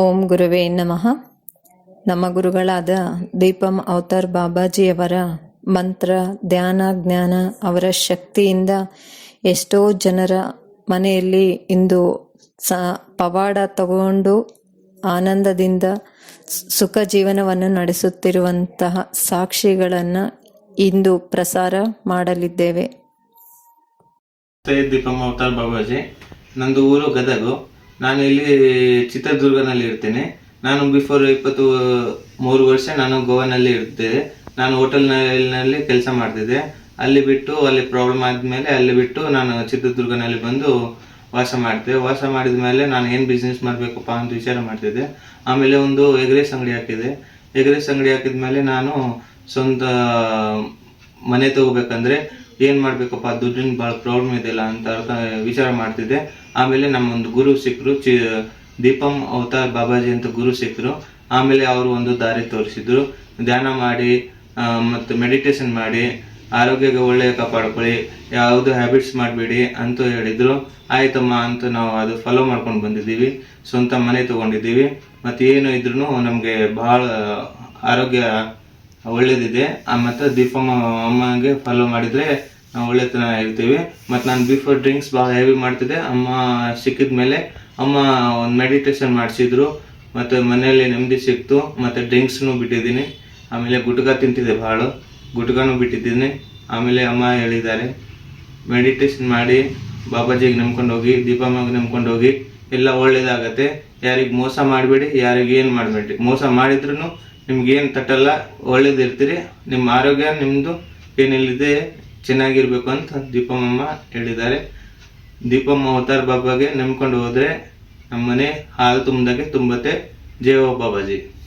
ಓಂ ಗುರುವೇ ನಮಃ. ನಮ್ಮ ಗುರುಗಳಾದ ದೀಪಂ ಅವತಾರ್ ಬಾಬಾಜಿಯವರ ಮಂತ್ರ, ಧ್ಯಾನ, ಜ್ಞಾನ ಅವರ ಶಕ್ತಿಯಿಂದ ಎಷ್ಟೋ ಜನರ ಮನೆಯಲ್ಲಿ ಇಂದು ಸ ಪವಾಡ ತಗೊಂಡು ಆನಂದದಿಂದ ಸುಖ ಜೀವನವನ್ನು ನಡೆಸುತ್ತಿರುವಂತಹ ಸಾಕ್ಷಿಗಳನ್ನು ಇಂದು ಪ್ರಸಾರ ಮಾಡಲಿದ್ದೇವೆ. ದೀಪಂ ಅವತಾರ್ ಬಾಬಾಜಿ. ನಂದು ಊರು ಗದಗು. ನಾನು ಇಲ್ಲಿ ಚಿತ್ರದುರ್ಗನಲ್ಲಿ ಇರ್ತೇನೆ. ನಾನು ಬಿಫೋರ್ ಇಪ್ಪತ್ತು ಮೂರು ವರ್ಷ ನಾನು ಗೋವಾನಲ್ಲಿ ಇರ್ತೇನೆ. ನಾನು ಹೋಟೆಲ್ನಲ್ಲಿ ಕೆಲಸ ಮಾಡ್ತಿದ್ದೆ. ಅಲ್ಲಿ ಬಿಟ್ಟು ಅಲ್ಲಿ ಪ್ರಾಬ್ಲಮ್ ಆದಮೇಲೆ ಅಲ್ಲಿ ಬಿಟ್ಟು ನಾನು ಚಿತ್ರದುರ್ಗನಲ್ಲಿ ಬಂದು ವಾಸ ಮಾಡ್ತೆ ವಾಸ ಮಾಡಿದ ಮೇಲೆ ನಾನು ಏನು ಬಿಸ್ನೆಸ್ ಮಾಡಬೇಕಪ್ಪ ಅಂತ ವಿಚಾರ ಮಾಡ್ತಿದ್ದೆ. ಆಮೇಲೆ ಒಂದು ಎಗ್ರೆಸ್ ಅಂಗಡಿ ಹಾಕಿದೆ. ಎಗ್ರೆಸ್ ಅಂಗಡಿ ಹಾಕಿದ್ಮೇಲೆ ನಾನು ಸ್ವಂತ ಮನೆ ತಗೋಬೇಕಂದ್ರೆ ಏನ್ ಮಾಡ್ಬೇಕಪ್ಪ, ದುಡ್ಡಿನ ಬಹಳ ಪ್ರಾಬ್ಲಮ್ ಇದೆಯಲ್ಲ ಅಂತ ಅರ್ಥ, ವಿಚಾರ ಮಾಡ್ತಿದ್ದೆ. ಆಮೇಲೆ ನಮ್ಮ ಒಂದು ಗುರು ಸಿಕ್ಕರು ಚಿ, ದೀಪಂ ಅವತಾರ್ ಬಾಬಾಜಿ ಅಂತ ಗುರು ಸಿಕ್ಕರು ಆಮೇಲೆ ಅವರು ಒಂದು ದಾರಿ ತೋರಿಸಿದ್ರು. ಧ್ಯಾನ ಮಾಡಿ ಮತ್ತು ಮೆಡಿಟೇಷನ್ ಮಾಡಿ, ಆರೋಗ್ಯಕ್ಕೆ ಒಳ್ಳೆಯ ಕಾಪಾಡ್ಕೊಳ್ಳಿ, ಯಾವುದು ಹ್ಯಾಬಿಟ್ಸ್ ಮಾಡಬೇಡಿ ಅಂತ ಹೇಳಿದ್ರು. ಆಯ್ತಮ್ಮ ಅಂತ ನಾವು ಅದು ಫಾಲೋ ಮಾಡ್ಕೊಂಡು ಬಂದಿದ್ದೀವಿ. ಸ್ವಂತ ಮನೆ ತಗೊಂಡಿದ್ದೀವಿ. ಮತ್ತು ಏನು ಇದ್ರೂ ನಮಗೆ ಭಾಳ ಆರೋಗ್ಯ ಒಳ್ಳೇದಿದೆ. ಮತ್ತು ದೀಪಮ್ಮ ಅಮ್ಮಗೆ ಫಾಲೋ ಮಾಡಿದರೆ ನಾವು ಒಳ್ಳೆತನ ಇರ್ತೀವಿ ಮತ್ತು ನಾನು ಬಿಫೋರ್ ಡ್ರಿಂಕ್ಸ್ ಭಾಳ ಹೆವಿ ಮಾಡ್ತಿದ್ದೆ. ಅಮ್ಮ ಸಿಕ್ಕಿದ ಮೇಲೆ ಅಮ್ಮ ಒಂದು ಮೆಡಿಟೇಷನ್ ಮಾಡಿಸಿದ್ರು. ಮತ್ತು ಮನೆಯಲ್ಲಿ ನೆಮ್ಮದಿ ಸಿಕ್ತು. ಮತ್ತು ಡ್ರಿಂಕ್ಸ್ನು ಬಿಟ್ಟಿದ್ದೀನಿ. ಆಮೇಲೆ ಗುಟ್ಕ ತಿಂತಿದ್ದೆ ಭಾಳ. ಗುಟ್ಕನೂ ಬಿಟ್ಟಿದ್ದೀನಿ. ಆಮೇಲೆ ಅಮ್ಮ ಹೇಳಿದ್ದಾರೆ ಮೆಡಿಟೇಷನ್ ಮಾಡಿ, ಬಾಬಾಜಿಗೆ ನಂಬ್ಕೊಂಡು ಹೋಗಿ ದೀಪಮ್ಮಗೆ ನಂಬ್ಕೊಂಡು ಹೋಗಿ, ಎಲ್ಲ ಒಳ್ಳೇದಾಗತ್ತೆ. ಯಾರಿಗೆ ಮೋಸ ಮಾಡಬೇಡಿ, ಯಾರಿಗೆ ಏನು ಮಾಡಬೇಡಿ. ಮೋಸ ಮಾಡಿದ್ರು ನಿಮ್ಗೆ ಏನು ತಟ್ಟಲ್ಲ ಒಳ್ಳೇದಿರ್ತೀರಿ ನಿಮ್ಮ ಆರೋಗ್ಯ ನಿಮ್ಮದು ಏನೆಲ್ಲಿದೆ ಚೆನ್ನಾಗಿರ್ಬೇಕು ಅಂತ ದೀಪಮ್ಮ ಹೇಳಿದ್ದಾರೆ. ದೀಪಮ್ಮ ಅವತಾರ್ ಬಾಬಾಗೆ ನಂಬ್ಕೊಂಡು ಹೋದರೆ ನಮ್ಮನೆ ಹಾಲು ತುಂಬದಾಗೆ ತುಂಬತ್ತೆ. ಜಯ ಬಾಬಾಜಿ.